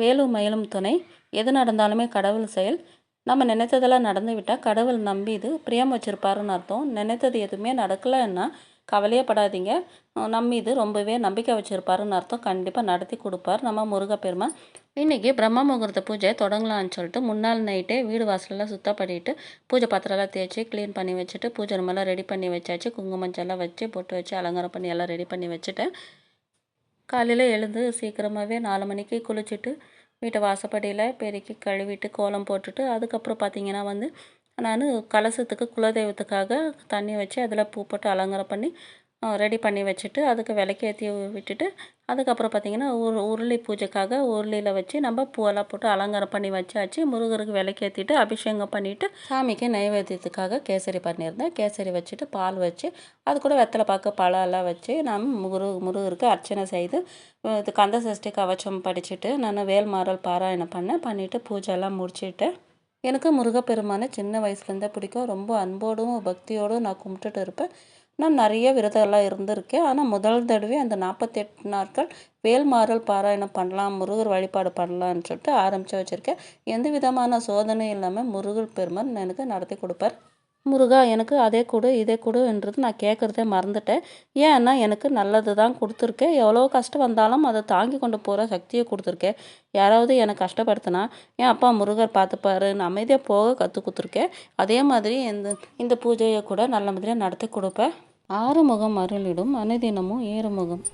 வேலும் மயிலும் துணை. எது நடந்தாலுமே கடவுள் செயல். நம்ம நினைத்ததெல்லாம் நடந்து விட்டால் கடவுள் நம்பி இது பிரியம் வச்சுருப்பாருன்னு அர்த்தம். நினைத்தது எதுவுமே நடக்கலைன்னா கவலையே படாதீங்க. இது ரொம்பவே நம்பிக்கை வச்சுருப்பாருன்னு அர்த்தம். கண்டிப்பாக நடத்தி கொடுப்பார். நம்ம முருகப்பெருமா இன்றைக்கி பிரம்ம முகூர்த்த பூஜை தொடங்கலான்னு சொல்லிட்டு முன்னாள் நைட்டே வீடு வாசலெல்லாம் சுத்தம் பண்ணிவிட்டு பூஜை பாத்திரம்லாம் தேய்ச்சி க்ளீன் பண்ணி வச்சுட்டு பூஜை ரூமெல்லாம் ரெடி பண்ணி வச்சாச்சு. குங்குமஞ்செல்லாம் வச்சு பொட்டு வச்சு அலங்காரம் பண்ணி எல்லாம் ரெடி பண்ணி வச்சுட்டு காலையில் எழுந்து சீக்கிரமாகவே நாலு மணிக்கு குளிச்சுட்டு வீட்டை வாசப்படியில் பெருக்கி கழுவிட்டு கோலம் போட்டுட்டு அதுக்கப்புறம் பார்த்திங்கன்னா வந்து நான் கலசத்துக்கு குலதெய்வத்துக்காக தண்ணி வச்சு அதில் பூ போட்டு அலங்காரம் பண்ணி ரெடி பண்ணி வச்சுட்டு அதுக்கு விளக்கேற்றி விட்டுட்டு அதுக்கப்புறம் பார்த்திங்கன்னா உரு உருளி பூஜைக்காக உருளியில் வச்சு நம்ம பூவெல்லாம் போட்டு அலங்காரம் பண்ணி வச்சாச்சு. முருகருக்கு விளக்கேற்றிட்டு அபிஷேகம் பண்ணிவிட்டு சாமிக்கு நைவேத்தியத்துக்காக கேசரி பண்ணியிருந்தேன். கேசரி வச்சுட்டு பால் வச்சு அது கூட வெத்தலை பாக்கு பழம்லாம் எல்லாம் வச்சு நாம் முரு முருகருக்கு அர்ச்சனை செய்து இது கந்த சஷ்டி கவச்சம் படிச்சுட்டு நான் வேல்மாறல் பாராயணம் பண்ணேன். பண்ணிவிட்டு பூஜை எல்லாம் முடிச்சுட்டு எனக்கு முருகப்பெருமானை சின்ன வயசுலேருந்தே பிடிக்கும். ரொம்ப அன்போடும் பக்தியோடும் நான் கும்பிட்டுட்டு இருப்பேன். நான் நிறைய விரதம்லாம் இருந்திருக்கேன். ஆனால் முதல் தடவை அந்த நாற்பத்தெட்டு நாட்கள் வேல்மாறல் பாராயணம் பண்ணலாம் முருகர் வழிபாடு பண்ணலான்னு சொல்லிட்டு ஆரம்பித்து வச்சுருக்கேன். எந்த விதமான சோதனையும் இல்லாமல் முருகர் பெருமான் எனக்கு நடத்தி கொடுப்பார். முருகா எனக்கு அதே கொடு இதே கொடுன்றது நான் கேட்குறதே மறந்துட்டேன். ஏன்னா எனக்கு நல்லது தான் கொடுத்துருக்கேன். எவ்வளோ கஷ்டம் வந்தாலும் அதை தாங்கி கொண்டு போகிற சக்தியை கொடுத்துருக்கேன். யாராவது எனக்கு கஷ்டப்படுத்தினா என் அப்பா முருகர் பார்த்துப்பாருன்னு அமைதியாக போக கற்றுக் கொடுத்துருக்கேன். அதே மாதிரி இந்த இந்த பூஜையை கூட நல்ல மாதிரியாக நடத்தி கொடுப்பேன். ஆறுமுகம் அருளிடும் அனுதினமும் ஏறுமுகம்.